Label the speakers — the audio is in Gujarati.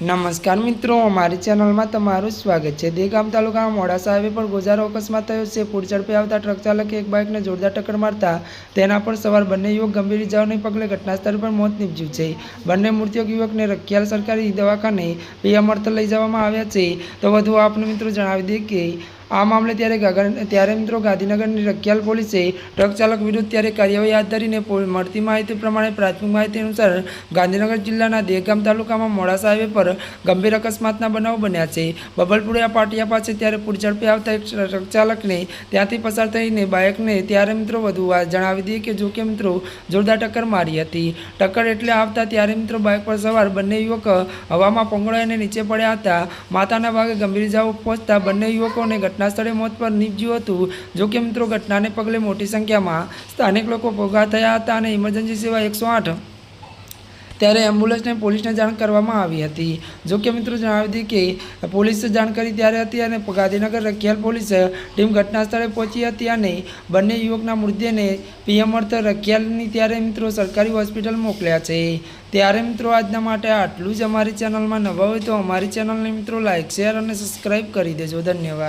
Speaker 1: નમસ્કાર મિત્રો, અમારી ચેનલમાં તમારું સ્વાગત છે. દેગામ તાલુકાના મોડાસા હાઈવે પર ગોજારો અકસ્માત થયો છે. પૂરઝડપે આવતા ટ્રક ચાલકે એક બાઇકને જોરદાર ટક્કર મારતા તેના પર સવાર બંને યુવક ગંભીર ઇજાઓને પગલે ઘટના સ્થળ પર મોત નીપજ્યું છે. બંને મૃત્યુક યુવકને રખિયાલ સરકારી દવાખાને પીએમ અર્થ લઈ જવામાં આવ્યા છે. તો વધુ આપને મિત્રો જણાવી દઈએ કે આ મામલે ત્યારે ત્યારે મિત્રો ગાંધીનગરની રખિયાલ પોલીસે ટ્રક ચાલક વિરુદ્ધ ત્યારે કાર્યવાહી હાથ ધરીને મળતી માહિતી પ્રમાણે પ્રાથમિક માહિતી અનુસાર ગાંધીનગર જિલ્લાના દેગામ તાલુકામાં મોડાસા હાઈવે પર ગંભીર અકસ્માતના બનાવો બન્યા છે. બબલપુરિયા પાટિયા પાસે ત્યારે પૂર ઝડપે આવતા એક ટ્રક ચાલકને ત્યાંથી પસાર થઈને બાઇકને ત્યારે મિત્રો વધુ જણાવી દઈએ કે જો કે મિત્રો જોરદાર ટક્કર મારી હતી. ટક્કર એટલે આવતા ત્યારે મિત્રો બાઇક પર સવાર બંને યુવક હવામાં પોંગળાઈને નીચે પડ્યા હતા. માતાના ભાગે ગંભીર ઇજાઓ પહોંચતા બંને યુવકોને ઘટના સ્થળે મોત પર નીપજ્યું હતું. જો કે મિત્રો, ઘટનાને પગલે મોટી સંખ્યામાં સ્થાનિક લોકો ભોગા થયા હતા અને ઇમરજન્સી સેવા એકસો આઠ ત્યારે એમ્બ્યુલન્સને પોલીસને જાણ કરવામાં આવી હતી. જો કે મિત્રો, જણાવી હતી કે પોલીસે જાણ કરી ત્યારે હતી અને ગાંધીનગર રખિયાલ પોલીસ ટીમ ઘટના સ્થળે પહોંચી હતી અને બંને યુવકના મૃતદેહને પીએમ અર્થ રખિયાલની ત્યારે મિત્રો સરકારી હોસ્પિટલ મોકલ્યા છે. ત્યારે મિત્રો, આજના માટે આટલું જ અમારી ચેનલમાં નવા હોય તો અમારી ચેનલને મિત્રો લાઇક શેર અને સબસ્ક્રાઈબ કરી દેજો. ધન્યવાદ.